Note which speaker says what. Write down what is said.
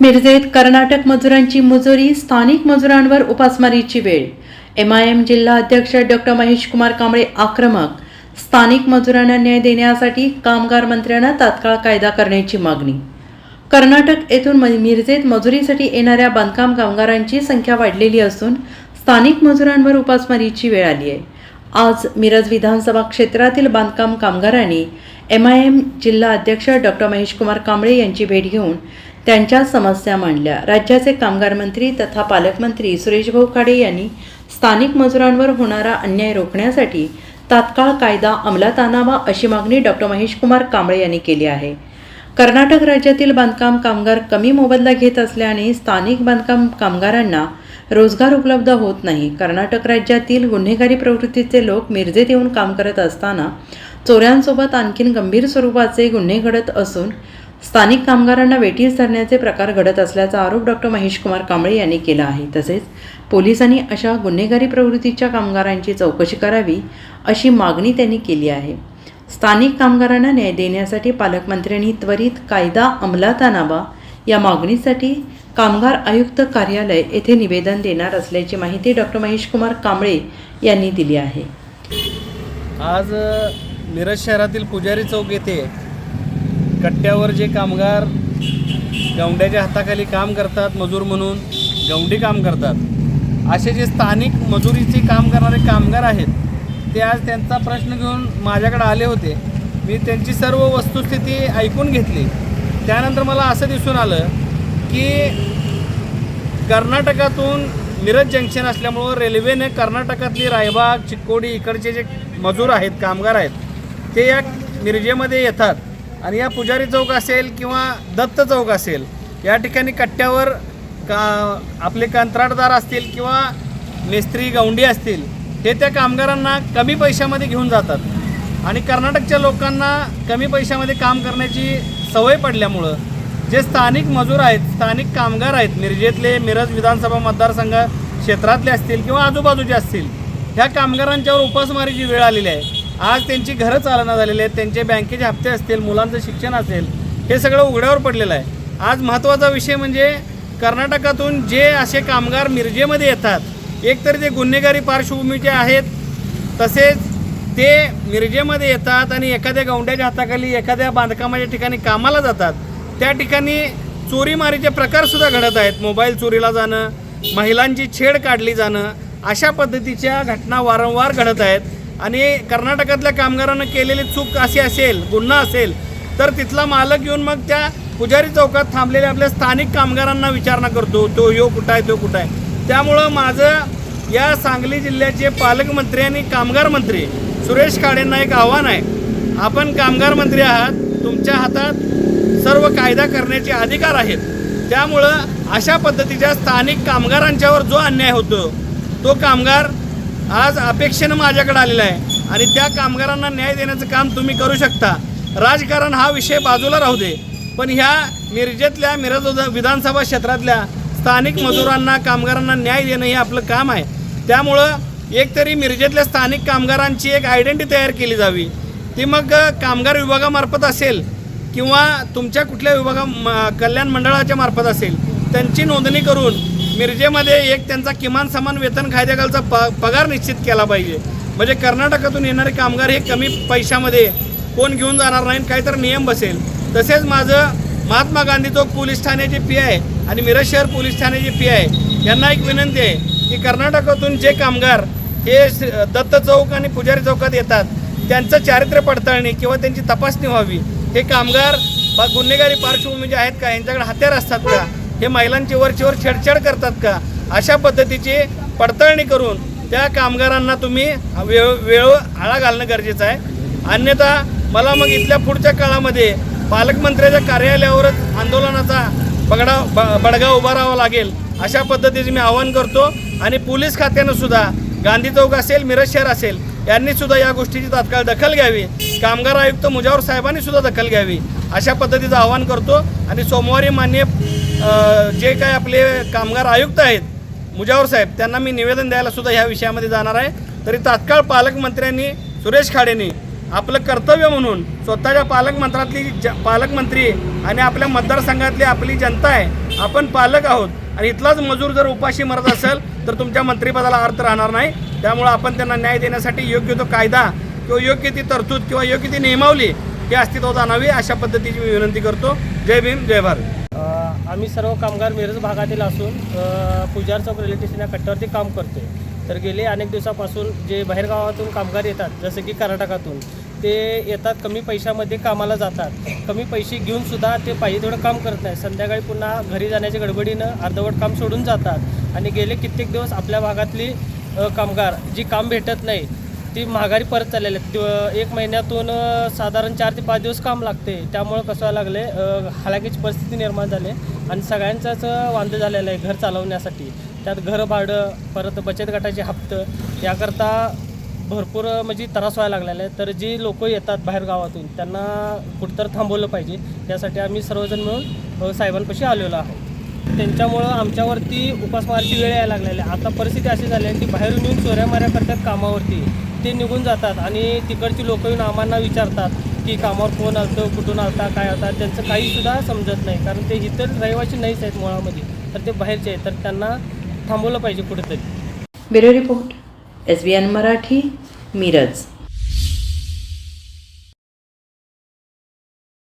Speaker 1: मिरजेत कर्नाटक मजुरांची मुजोरी स्थानिक मजुरांवर उपासमारीची वेळ. एम आय एम जिल्हा अध्यक्ष डॉक्टर महेश कुमार कांबळे आक्रमक. स्थानिक मजुरांना न्याय देण्यासाठी कामगार मंत्र्यांना तात्काळ कायदा करण्याची मागणी. कर्नाटक येथून म- मिरजेत मजुरीसाठी येणाऱ्या बांधकाम कामगारांची संख्या वाढलेली असून स्थानिक मजुरांवर उपासमारीची वेळ आली आहे. आज मिरज विधानसभा क्षेत्रातील बांधकाम कामगारांनी एम आय एम जिल्हा अध्यक्ष डॉक्टर महेश कुमार कांबळे यांची भेट घेऊन त्यांच्या समस्या मांडल्या. राज्याचे कामगार मंत्री तथा पालकमंत्री सुरेशभाऊ खाडे यांनी स्थानिक मजुरांवर होणारा अन्याय रोखण्यासाठी तात्काळ कायदा अंमलात आणावा अशी मागणी डॉक्टर महेश कुमार कांबळे यांनी केली आहे. कर्नाटक राज्यातील बांधकाम कामगार कमी मोबदला घेत असल्याने स्थानिक बांधकाम कामगारांना रोजगार उपलब्ध होत नाही. कर्नाटक राज्यातील गुन्हेगारी प्रवृत्तीचे लोक मिरजेत येऊन काम करत असताना चोऱ्यांसोबत आणखीन गंभीर स्वरूपाचे गुन्हे घडत असून स्थानिक कामगारांना वेठीस धरण्याचे प्रकार घडत असल्याचा आरोप डॉक्टर महेश कुमार कांबळे यांनी केला आहे. तसेच पोलिसांनी अशा गुन्हेगारी प्रवृत्तीच्या कामगारांची चौकशी करावी अशी मागणी त्यांनी केली आहे. स्थानिक कामगारांना न्याय देण्यासाठी पालकमंत्र्यांनी त्वरित कायदा अंमलात आणावा या मागणीसाठी कामगार आयुक्त कार्यालय येथे निवेदन देणार असल्याची माहिती डॉक्टर महेश कुमार कांबळे यांनी दिली आहे.
Speaker 2: आज मिरज शहरातील पुजारी चौक येथे कट्ट्यावर जे कामगार गवंड्याच्या हाताखाली काम करतात मजूर म्हणून गवंडी काम करतात असे जे स्थानिक मजुरीचे काम करणारे कामगार आहेत ते आज त्यांचा प्रश्न घेऊन माझ्याकडे आले होते. मी त्यांची सर्व वस्तुस्थिती ऐकून घेतली. त्यानंतर मला असं दिसून आलं की कर्नाटकातून मिरज जंक्शन असल्यामुळं रेल्वेने कर्नाटकातली रायबाग चिक्कोडी इकडचे जे मजूर आहेत कामगार आहेत ते या मिरजेमध्ये येतात. आणि या पुजारी चौक असेल किंवा दत्त चौक असेल या ठिकाणी कट्ट्यावर का आपले कंत्राटदार असतील किंवा मेस्त्री गौंडी असतील हे त्या कामगारांना कमी पैशामध्ये घेऊन जातात. आणि कर्नाटकच्या लोकांना कमी पैशामध्ये काम करण्याची सवय पडल्यामुळं जे स्थानिक मजूर आहेत स्थानिक कामगार आहेत मिरजेतले मिरज विधानसभा मतदारसंघ क्षेत्रातले असतील किंवा आजूबाजूचे असतील ह्या कामगारांच्यावर उपासमारीची वेळ आलेली आहे. आज त्यांची घरं चालना झालेली आहेत त्यांचे बँकेचे हप्ते असतील मुलांचं शिक्षण असेल हे सगळं उघड्यावर पडलेलं आहे. आज महत्त्वाचा विषय म्हणजे कर्नाटकातून जे असे कामगार मिरजेमध्ये येतात एकतर जे गुन्हेगारी पार्श्वभूमीचे आहेत तसेच ते मिरजेमध्ये येतात आणि एखाद्या गौंड्याच्या हाताखाली एखाद्या बांधकामाच्या ठिकाणी कामाला जातात त्या ठिकाणी चोरीमारीचे प्रकारसुद्धा घडत आहेत. मोबाईल चोरीला जाणं महिलांची छेड काढली जाणं अशा पद्धतीच्या घटना वारंवार घडत आहेत. आणि कर्नाटकातल्या कामगारांना केलेली चूक अशी असेल गुन्हा असेल तर तिथला मालक येऊन मग त्या पुजारी चौकात थांबलेल्या आपल्या स्थानिक कामगारांना विचारणा करतो तो यो कुठं आहे तो कुठं आहे. त्यामुळं माझं या सांगली जिल्ह्याचे पालकमंत्री आणि कामगार मंत्री सुरेश काळेंना एक आव्हान आहे. आपण कामगार मंत्री आहात तुमच्या हातात सर्व कायदा करण्याचे अधिकार आहेत. त्यामुळं अशा पद्धतीच्या स्थानिक कामगारांच्यावर जो अन्याय होतो तो कामगार आज अपेक्षेनं माझ्याकडे आलेलं आहे. आणि त्या कामगारांना न्याय देण्याचं काम तुम्ही करू शकता. राजकारण हा विषय बाजूला राहू दे. पण ह्या मिरजेतल्या मिरज विधानसभा क्षेत्रातल्या स्थानिक मजुरांना कामगारांना न्याय देणं हे आपलं काम आहे. त्यामुळं एकतरी मिरजेतल्या स्थानिक कामगारांची एक आयडेंटी तयार केली जावी. ती मग कामगार विभागामार्फत असेल किंवा तुमच्या कुठल्या विभागा म- कल्याण मंडळाच्या मार्फत असेल त्यांची नोंदणी करून मिरजेमध्ये एक त्यांचा किमान समान वेतन कायद्याखालचा प पगार निश्चित केला पाहिजे. म्हणजे कर्नाटकातून येणारे कामगार हे कमी पैशामध्ये कोण घेऊन जाणार नाही काहीतरी नियम बसेल. तसेच माझं महात्मा गांधी चौक पोलीस ठाण्याचे पी आहे आणि मिरज शहर पोलीस ठाण्याचे पी आहे यांना एक विनंती आहे की कर्नाटकातून जे कामगार हे दत्त चौक आणि पुजारी चौकात येतात त्यांचं चारित्र्य पडताळणी किंवा त्यांची तपासणी व्हावी. हे कामगार गुन्हेगारी पार्श्वभूमी जे आहेत का यांच्याकडे हत्यार असतात का? हे महिलांची वरचीवर छेडछाड करतात का? अशा पद्धतीची पडताळणी करून त्या कामगारांना तुम्ही वेळ वेळ आळा घालणं गरजेचं आहे. अन्यथा मला मग इथल्या पुढच्या काळामध्ये पालकमंत्र्याच्या कार्यालयावरच आंदोलनाचा बगडा ब बडगा उभा राहावा लागेल अशा पद्धतीचे मी आवाहन करतो. आणि पोलीस खात्यानं सुद्धा गांधी चौक असेल मिरज शहर असेल यांनी सुद्धा या गोष्टीची तात्काळ दखल घ्यावी. कामगार आयुक्त मुजावर साहेबांनी सुद्धा दखल घ्यावी अशा पद्धतीचं आवाहन करतो. आणि सोमवारी मान्य जे काय आपले कामगार आयुक्त आहेत मुजावर साहेब त्यांना मी निवेदन द्यायला सुद्धा ह्या विषयामध्ये जाणार आहे. तरी तात्काळ पालकमंत्र्यांनी सुरेश खाडेंनी आपलं कर्तव्य म्हणून स्वतःच्या पालकमंत्रातली ज पालकमंत्री आणि आपल्या मतदारसंघातली आपली जनता आहे आपण पालक आहोत. आणि इथलाच मजूर जर उपाशी मरत असेल तर तुमच्या मंत्रिपदाला अर्थ राहणार नाही. त्यामुळं आपण त्यांना न्याय देण्यासाठी योग्य तो कायदा किंवा योग्य ती तरतूद किंवा योग्य ती नियमावली ही अस्तित्वात आणावी अशा पद्धतीची मी विनंती करतो. जय भीम जय भारत.
Speaker 3: आम्ही सर्व कामगार मिरज भागातील असून पुजार चौक रेल्वे स्टेशन या कट्ट्यावरती काम करतो तर गेले अनेक दिवसापासून जे बाहेरगावातून कामगार येतात जसं की कर्नाटकातून ते येतात कमी पैशामध्ये कामाला जातात. कमी पैसे घेऊनसुद्धा ते पाहिजे तेवढं काम करत नाही संध्याकाळी पुन्हा घरी जाण्याच्या गडबडीनं अर्धवट काम सोडून जातात. आणि गेले कित्येक दिवस आपल्या भागातली कामगार जी काम भेटत नाही ती महागारी परत चाललेली आहेत. एक महिन्यातून साधारण चार ते पाच दिवस काम लागते. त्यामुळं कसं व्हायला लागले अ, हालाकीची परिस्थिती निर्माण झाली आहे. आणि सगळ्यांचाच वांदे झालेलं आहे घर चालवण्यासाठी. त्यात घर भाडं परत बचत गटाचे हप्तं याकरता भरपूर म्हणजे त्रास व्हायला लागलेला आहे. तर जी लोक येतात बाहेर गावातून त्यांना कुठतर थांबवलं पाहिजे. यासाठी आम्ही सर्वजण मिळून साहेबांपाशी आलेलो आहोत. त्यांच्यामुळं आमच्यावरती उपासमारची वेळ यायला लागलेली आहे. आता परिस्थिती अशी झाली आहे की बाहेरून येऊन चोऱ्यामाऱ्या करतात कामावरती. ते निघून जातात आणि तिकडची लोक येऊन आम्हाला विचारतात की कामावर कोण आलतं कुठून आलता काय होता त्यांचं काहीसुद्धा समजत नाही. कारण ते इतर रहिवासी नाहीच आहेत मुळामध्ये. तर ते बाहेरचे आहेत. तर त्यांना थांबवलं पाहिजे कुठेतरी.
Speaker 1: Bureau report S B N Marathi Miraj.